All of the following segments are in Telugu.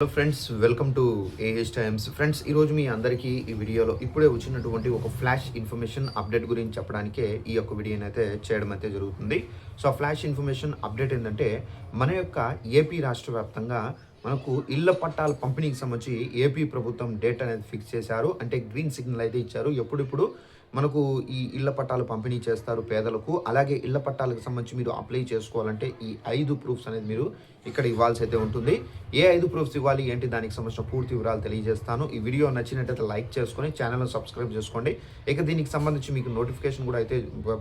Hello friends welcome to A H times friends ఈరోజు మీ అందరికీ ఈ వీడియోలో ఇప్పుడే వచ్చినటువంటి ఒక ఫ్లాష్ ఇన్ఫర్మేషన్ అప్డేట్ గురించి చెప్పడానికే ఈ యొక్క వీడియోని అయితే చేయడం అయితే జరుగుతుంది. సో ఆ ఫ్లాష్ ఇన్ఫర్మేషన్ అప్డేట్ ఏంటంటే మన యొక్క ఏపీ రాష్ట్ర వ్యాప్తంగా మనకు ఇళ్ళ పట్టాల పంపిణీకి సంబంధించి ఏపీ ప్రభుత్వం డేట్ అనేది ఫిక్స్ చేశారు. అంటే గ్రీన్ సిగ్నల్ అయితే ఇచ్చారు. ఎప్పుడిప్పుడు? మనకు ఈ ఇళ్ళ పట్టాలు పంపిణీ చేస్తారు పేదలకు. అలాగే ఇళ్ళ పట్టాలకు సంబంధించి మీరు అప్లై చేసుకోవాలంటే ఈ ఐదు ప్రూఫ్స్ అనేది మీరు ఇక్కడ ఇవ్వాల్సి అయితే ఉంటుంది. ఏ ఐదు ప్రూఫ్స్ ఇవ్వాలి ఏంటి దానికి సంబంధించిన పూర్తి వివరాలు తెలియజేస్తాను. ఈ వీడియో నచ్చినట్టయితే లైక్ చేసుకొని ఛానల్ను సబ్స్క్రైబ్ చేసుకోండి. ఇక దీనికి సంబంధించి మీకు నోటిఫికేషన్ కూడా అయితే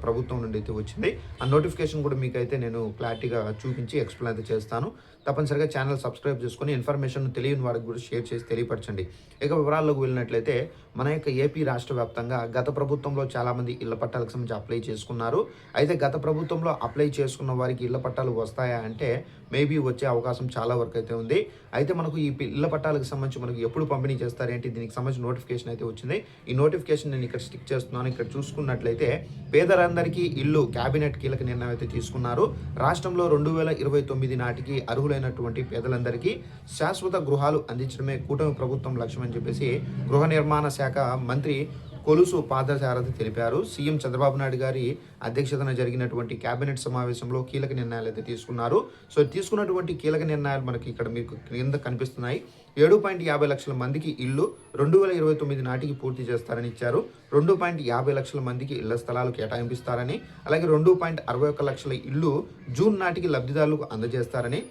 ప్రభుత్వం నుండి అయితే వచ్చింది. ఆ నోటిఫికేషన్ కూడా మీకు అయితే నేను క్లారిటీగా చూపించి ఎక్స్ప్లెయిన్ అయితే చేస్తాను. తప్పనిసరిగా ఛానల్ సబ్స్క్రైబ్ చేసుకొని ఇన్ఫర్మేషన్ తెలియని వారికి కూడా షేర్ చేసి తెలియపరచండి. ఇక వివరాల్లోకి వెళ్ళినట్లయితే మన యొక్క ఏపీ రాష్ట్ర వ్యాప్తంగా గత ప్రభుత్వం ప్రభుత్వంలో చాలామంది ఇళ్ళ పట్టాలకు సంబంధించి అప్లై చేసుకున్నారు. అయితే గత ప్రభుత్వంలో అప్లై చేసుకున్న వారికి ఇళ్ళ పట్టాలు వస్తాయా అంటే మేబీ వచ్చే అవకాశం చాలా వరకు అయితే ఉంది. అయితే మనకు ఈ ఇళ్ళ పట్టాలకు సంబంధించి మనకు ఎప్పుడు పంపిణీ చేస్తారేంటి దీనికి సంబంధించి నోటిఫికేషన్ అయితే వచ్చింది. ఈ నోటిఫికేషన్ నేను ఇక్కడ స్టిక్ చేస్తున్నాను. ఇక్కడ చూసుకున్నట్లయితే పేదలందరికీ ఇల్లు కేబినెట్ కీలక నిర్ణయం అయితే తీసుకున్నారు. రాష్ట్రంలో రెండు వేల ఇరవై తొమ్మిది నాటికి అర్హులైనటువంటి పేదలందరికీ శాశ్వత గృహాలు అందించడమే కూటమి ప్రభుత్వం లక్ష్యం అని చెప్పేసి గృహ నిర్మాణ శాఖ మంత్రి కొలుసు పాదసారథి తెలిపారు. సీఎం చంద్రబాబు నాయుడు గారి అధ్యక్షతన జరిగినటువంటి కేబినెట్ సమావేశంలో కీలక నిర్ణయాలు అయితే తీసుకున్నారు. సో తీసుకున్నటువంటి కీలక నిర్ణయాలు మనకి ఇక్కడ మీకు కింద కనిపిస్తున్నాయి. ఏడు పాయింట్ యాభై లక్షల మందికి ఇల్లు రెండు వేల ఇరవై తొమ్మిది నాటికి పూర్తి చేస్తారని ఇచ్చారు. రెండు పాయింట్ యాభై లక్షల మందికి ఇళ్ళ స్థలాలు కేటాయింపిస్తారని అలాగే రెండు పాయింట్ అరవై ఒక్క లక్షల ఇల్లు జూన్ నాటికి లబ్ధిదారులకు అందజేస్తారని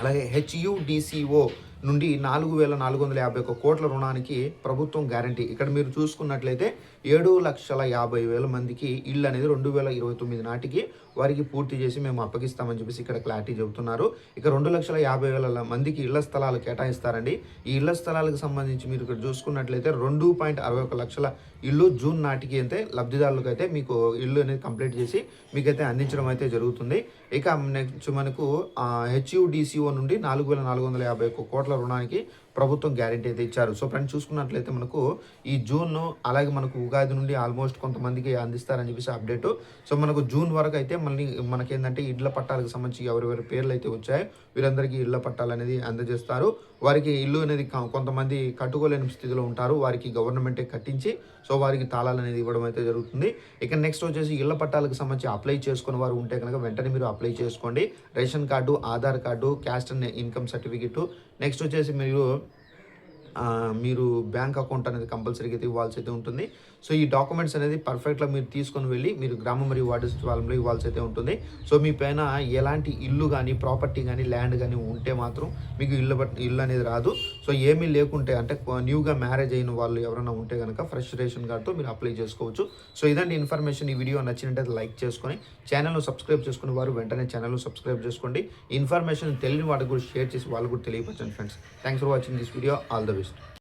అలాగే హెచ్యుడిసిఓ నుండి నాలుగు వేల నాలుగు వందల యాభై ఒక్క కోట్ల రుణానికి ప్రభుత్వం గ్యారంటీ. ఇక్కడ మీరు చూసుకున్నట్లయితే ఏడు లక్షల యాభై వేల మందికి ఇల్లు అనేది రెండు వేల ఇరవై తొమ్మిది నాటికి వారికి పూర్తి చేసి మేము అప్పగిస్తామని చెప్పేసి ఇక్కడ క్లారిటీ చెబుతున్నారు. ఇక రెండు లక్షల యాభై వేల మందికి ఇళ్ళ స్థలాలు కేటాయిస్తారండి. ఈ ఇళ్ళ స్థలాలకు సంబంధించి మీరు ఇక్కడ చూసుకున్నట్లయితే రెండు పాయింట్ అరవై ఒక లక్షల ఇల్లు జూన్ నాటికి అయితే లబ్ధిదారులకు అయితే మీకు ఇల్లు అనేది కంప్లీట్ చేసి మీకైతే అందించడం అయితే జరుగుతుంది. ఇక నెక్స్ట్ మనకు హెచ్యుడిసిఓ నుండి నాలుగు వేల నాలుగు వందల యాభై ఒక్క కోట్ల రుణానికి ప్రభుత్వం గ్యారెంటీ అయితే ఇచ్చారు. సో ఫ్రెండ్స్ చూసుకున్నట్లయితే మనకు ఈ జూన్ అలాగే మనకు ఉగాది నుండి ఆల్మోస్ట్ కొంతమందికి అందిస్తారని చెప్పేసి అప్డేట్. సో మనకు జూన్ వరకు అయితే మళ్ళీ మనకేంటంటే ఇళ్ళ పట్టాలకు సంబంధించి ఎవరెవరి పేర్లు అయితే వచ్చాయో వీరందరికీ ఇళ్ళ పట్టాలు అనేది అందజేస్తారు. వారికి ఇల్లు అనేది కొంతమంది కట్టుకోలేని స్థితిలో ఉంటారు. వారికి గవర్నమెంటే కట్టించి సో వారికి తాళాలు అనేది ఇవ్వడం అయితే జరుగుతుంది. ఇక నెక్స్ట్ వచ్చేసి ఇళ్ళ పట్టాలకు సంబంధించి అప్లై చేసుకున్న వారు ఉంటే కనుక వెంటనే మీరు అప్లై చేసుకోండి. Ration card Aadhaar card caste and income certificate next వచ్చేసి మీరు మీరు బ్యాంక్ అకౌంట్ అనేది కంపల్సరీగా అయితే ఇవ్వాల్సి అయితే ఉంటుంది. సో ఈ డాక్యుమెంట్స్ అనేది పర్ఫెక్ట్గా మీరు తీసుకొని వెళ్ళి మీరు గ్రామ మరియు వార్డు సచివాలయంలో ఇవ్వాల్సి అయితే ఉంటుంది. సో మీ పైన ఎలాంటి ఇల్లు కానీ ప్రాపర్టీ కానీ ల్యాండ్ కానీ ఉంటే మాత్రం మీకు ఇల్లు బట్ ఇల్లు అనేది రాదు. సో ఏమీ లేకుంటే అంటే న్యూగా మ్యారేజ్ అయిన వాళ్ళు ఎవరైనా ఉంటే కనుక ఫ్రెష్ రేషన్ కార్డుతో మీరు అప్లై చేసుకోవచ్చు. సో ఇదండి ఇన్ఫర్మేషన్. ఈ వీడియో నచ్చినట్టయితే లైక్ చేసుకొని ఛానల్ను సబ్స్క్రైబ్ చేసుకునే వారు వెంటనే ఛానల్ సబ్స్క్రైబ్ చేసుకోండి. ఇన్ఫర్మేషన్ తెలియని వాటికి కూడా షేర్ చేసి వాళ్ళు కూడా తెలియపరచండి friends. Thanks for watching this video. All the best. terrorist